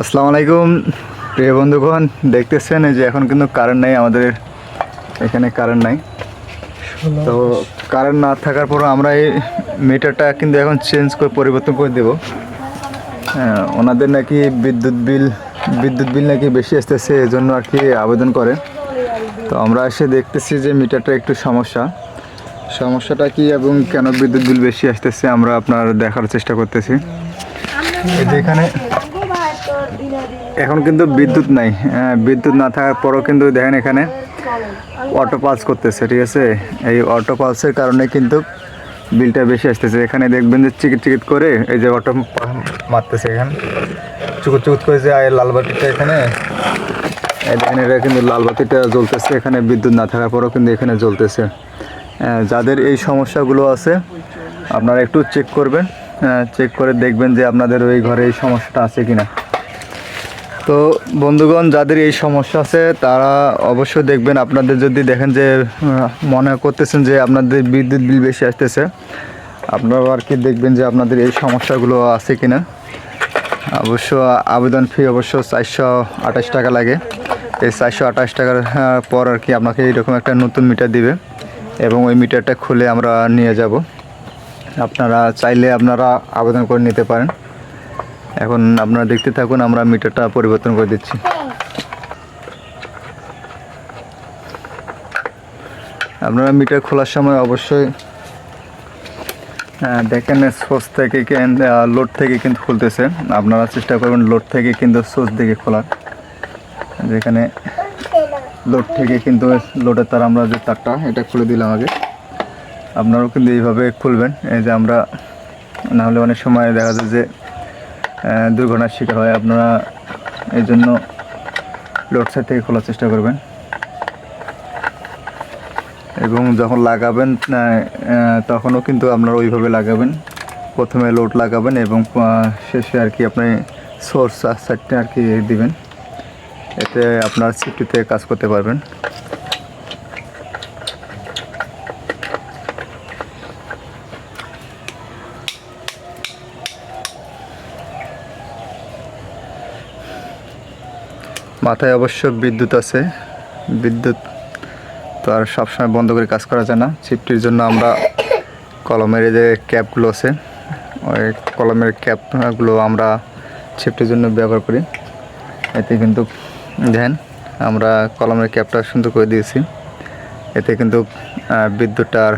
আসসালামু আলাইকুম প্রিয় বন্ধুগণ দেখতেছেন এই যে এখন কিন্তু কারেন্ট নাই আমাদের এখানে কারেন্ট নাই। তো কারেন্ট না থাকার পরও আমরা এই মিটারটা কিন্তু এখন চেঞ্জ করে পরিবর্তন করে দেব। হ্যাঁ ওনাদের নাকি বিদ্যুৎ বিল বিদ্যুৎ বিল নাকি বেশি আসতেছে এজন্য আর কি আবেদন করে। তো আমরা এসে দেখতেছি যে মিটারটা একটু সমস্যা। সমস্যাটা কি এবং কেন বিদ্যুৎ বিল বেশি আসতেছে আমরা আপনার দেখার চেষ্টা করতেছি। এই যে এখানে কিন্তু বিদ্যুৎ নাই। হ্যাঁ, বিদ্যুৎ না থাকার পরও কিন্তু দেখেন এখানে অটো পালস করতেছে ঠিক আছে? এই অটো পালসের কারণে কিন্তু বিলটা বেশি আসতেছে। এখানে দেখবেন যে চিকিট চিকিট করে এই যে অটো মারতেছে এখানে। চুকুট চুকুট করে যে আয় লাল বাতিটা এখানে কিন্তু লাল বাতিটা জ্বলতেছে। এখানে বিদ্যুৎ না থাকার পরও কিন্তু এখানে জ্বলতেছে। যাদের এই সমস্যাগুলো আছে, আপনারা একটু চেক করবেন চেক করে দেখবেন যে আপনাদের ওই ঘরে এই সমস্যাটা আছে কি না তো বন্ধুগণ, যাদের এই সমস্যা আছে, তারা অবশ্যই দেখবেন, আপনাদের যদি দেখেন যে মনে করতেছেন যে আপনাদের বিদ্যুৎ বিল বেশি আসতেছে, আপনারা আর কি দেখবেন যে আপনাদের এই সমস্যাগুলো আছে কি না অবশ্য আবেদন ফি অবশ্য চারশো আঠাশ টাকা লাগে। এই চারশো আঠাশ টাকার পর আর কি আপনাকে এইরকম একটা নতুন মিটার দিবে। এবং ওই মিটারটা খুলে আমরা নিয়ে যাব। আপনারা চাইলে আপনারা আবেদন করে নিতে পারেন। এখন আপনারা দেখতে থাকুন আমরা মিটারটা পরিবর্তন করে দিচ্ছি। আপনারা মিটার খোলার সময় অবশ্যই আহ, দেখেন সোর্স থেকে লোড থেকে কিন্তু খুলতেছে। আপনারা চেষ্টা করবেন লোড থেকে কিন্তু সোর্স দিকে খোলার। যেখানে লোড থেকে কিন্তু লোডের তার আমরা যে তারটা, এটা খুলে দিলাম আগে। আপনারাও কিন্তু এইভাবে খুলবেন। এই যে আমরা, না হলে অনেক সময় দেখা যায় যে দুর্ঘটনার শিকার হয়। আপনারা এই জন্য লোড সাইড থেকে খোলার চেষ্টা করবেন। এবং যখন লাগাবেন তখনও কিন্তু আপনারা ওইভাবে লাগাবেন। প্রথমে লোড লাগাবেন এবং শেষে আর কি আপনি সোর্স সাইডটা আর কি দিবেন। এতে আপনার সেফটিতে কাজ করতে পারবেন। মাথায় অবশ্য বিদ্যুৎ আছে। বিদ্যুৎ তো আর সবসময় বন্ধ করে কাজ করা যায় না। চিপটির জন্য আমরা কলমের যে ক্যাপগুলো আছে, ওই কলমের ক্যাপগুলো আমরা ছিপটির জন্য ব্যবহার করি। এতে কিন্তু দেখেন আমরা কলমের ক্যাপটা সুন্দর করে দিয়েছি। এতে কিন্তু বিদ্যুৎটা আর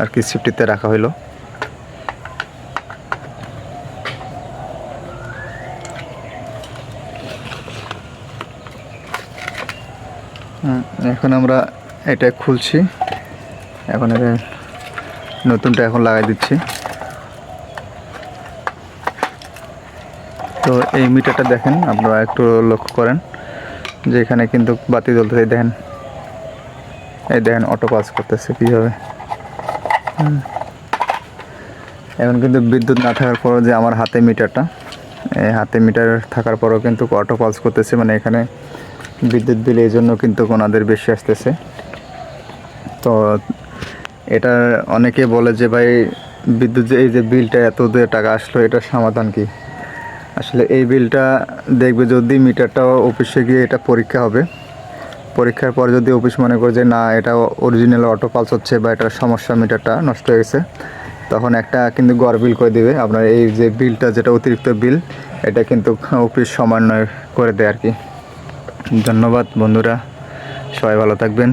আর কি সিফটিতে রাখা হুম, এখন আমরা এটা খুলছি। এখন এটা নতুনটা এখন লাগাই দিচ্ছি। তো এই মিটারটা দেখেন আপনারা একটু লক্ষ্য করেন। যে এখানে কিন্তু বাতি জ্বলতেছে দেখেন। এই দেখেন অটো পাস করতেছে কীভাবে। এখন কিন্তু বিদ্যুৎ না থাকার পরও যে আমার হাতে মিটারটা, এই হাতে মিটার থাকার পরও কিন্তু অটো পাস করতেছে মানে এখানে বিদ্যুৎ বিল এই জন্য কিন্তু ওনাদের বেশি আসতেছে। তো এটা অনেকে বলে যে, ভাই, বিদ্যুৎ এই যে বিলটা এত টাকা আসলো, এটার সমাধান কি? আসলে এই বিলটা দেখবে যদি মিটারটা অফিসে গিয়ে এটা পরীক্ষা হবে। পরীক্ষার পর যদি অফিস মনে করে যে না, এটা অরিজিনাল অটো পালস হচ্ছে বা এটার সমস্যা মিটারটা নষ্ট হয়ে গেছে, তখন একটা কিন্তু গড় বিল করে দেবে। আপনার এই যে বিলটা যেটা অতিরিক্ত বিল, এটা কিন্তু অফিস সমন্বয় করে দেয় আর কি। ধন্যবাদ বন্ধুরা, সবাই ভালো থাকবেন।